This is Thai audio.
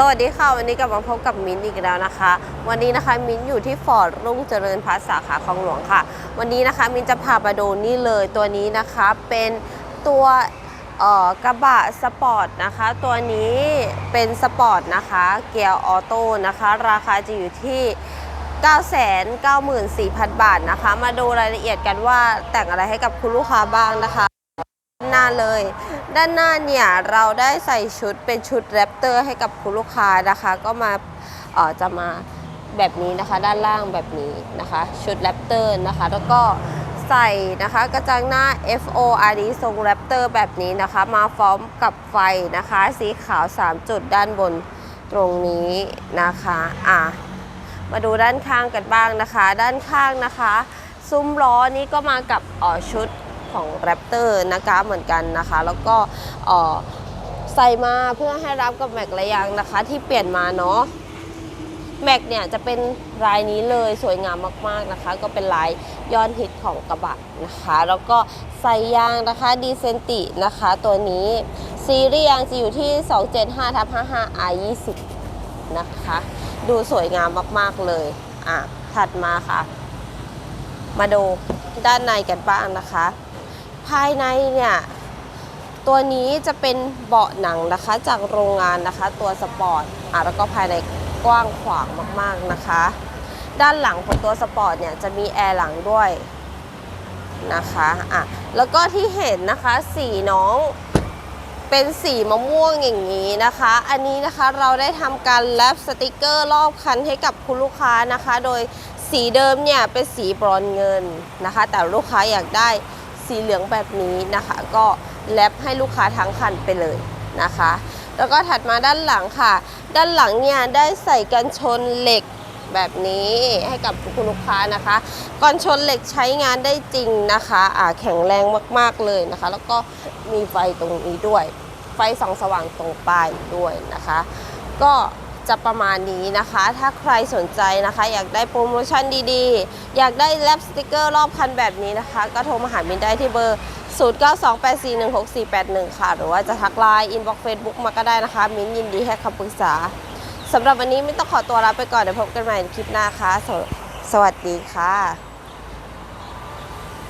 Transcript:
สวัสดีค่ะ วันนี้กลับมาพบกับมิ้นอีกแล้วนะคะ วันนี้นะคะมิ้นอยู่ที่ฟอร์ดรุ่งเจริญพัฒนสาขาคลองหลวงค่ะ วันนี้นะคะมิ้นจะพามาดูนี่เลยตัวนี้นะคะเป็นตัวกระบะสปอร์ตนะคะ ตัวนี้เป็นสปอร์ตนะคะเกียร์ออโต้นะคะ ราคาจะอยู่ที่ 994,000 บาทนะคะ มาดูรายละเอียดกันว่าแต่งอะไรให้กับคุณลูกค้าบ้างนะคะ หน้าเลย ด้านหน้าเนี่ยเราได้ใส่ชุดเป็นชุดแรปเตอร์ให้กับคุณลูกค้านะคะ ก็มาเออจะมาแบบนี้นะคะ ด้านล่างแบบนี้นะคะ ชุดแรปเตอร์นะคะ แล้วก็ใส่นะคะกระจังหน้า FORD ทรงแรปเตอร์แบบนี้นะคะ มาพร้อมกับไฟนะคะ สีขาว 3 จุดด้านบนตรงนี้นะคะอะมาดูด้านข้างกันบ้างนะคะ ด้านข้างนะคะ ซุ้มล้อนี้ก็มากับอ่อชุด ของแรปเตอร์นะคะเหมือนกันนะคะ แล้วก็ใส่มาเพื่อให้รับกับแม็กระยางนะคะที่เปลี่ยนมาเนาะแม็กเนี่ยจะเป็นลายนี้เลยสวยงามมากๆนะคะ ก็เป็นลายยอดฮิตของกระบะนะคะ แล้วก็ใส่ยางนะคะดีเซนตินะคะ ตัวนี้ซีรีส์ยางจะอยู่ที่ 275ทับ55 R 20 นะคะ ดูสวยงามมากๆเลย อะ ถัดมาค่ะ มาดูด้านในกันบ้างนะคะ ภายในเนี่ย ตัวนี้จะเป็นเบาะหนังนะคะ จากโรงงานนะคะ ตัวสปอร์ตอะแล้วก็ภายในกว้างขวางมากๆนะคะ ด้านหลังของตัวสปอร์ตเนี่ยจะมีแอร์หลังด้วยนะคะอะแล้วก็ที่เห็นนะคะสีน้องเป็นสีมะม่วงอย่างนี้นะคะ อันนี้นะคะเราได้ทำการแลปสติกเกอร์รอบคันให้กับคุณลูกค้านะคะ โดยสีเดิมเนี่ยเป็นสีบรอนเงินนะคะ แต่ลูกค้าอยากได้ สีเหลืองแบบนี้นะคะ ก็แลปให้ลูกค้าทั้งคันไปเลยนะคะ แล้วก็ถัดมาด้านหลังค่ะ ด้านหลังเนี่ยได้ใส่กันชนเหล็กแบบนี้ให้กับคุณลูกค้านะคะกันชนเหล็กใช้งานได้จริงนะคะอ่าแข็งแรงมากๆเลยนะคะ แล้วก็มีไฟตรงนี้ด้วย ไฟส่องสว่างตรงป้ายด้วยนะคะ ก็ จะประมาณนี้นะคะ ถ้าใครสนใจนะคะ อยากได้โปรโมชั่นดีๆ อยากได้แลปสติกเกอร์รอบคันแบบนี้นะคะ ก็โทรมาหามินได้ที่เบอร์ 0928416481 ค่ะ หรือว่าจะทักไลน์อินบ็อกซ์เฟซบุ๊กมาก็ได้นะคะ มินยินดีให้คำปรึกษาสำหรับวันนี้ไม่ต้องขอตัวลาไปก่อนเดี๋ยวพบกันใหม่ในคลิปหน้าค่ะสสวัสดีค่ะ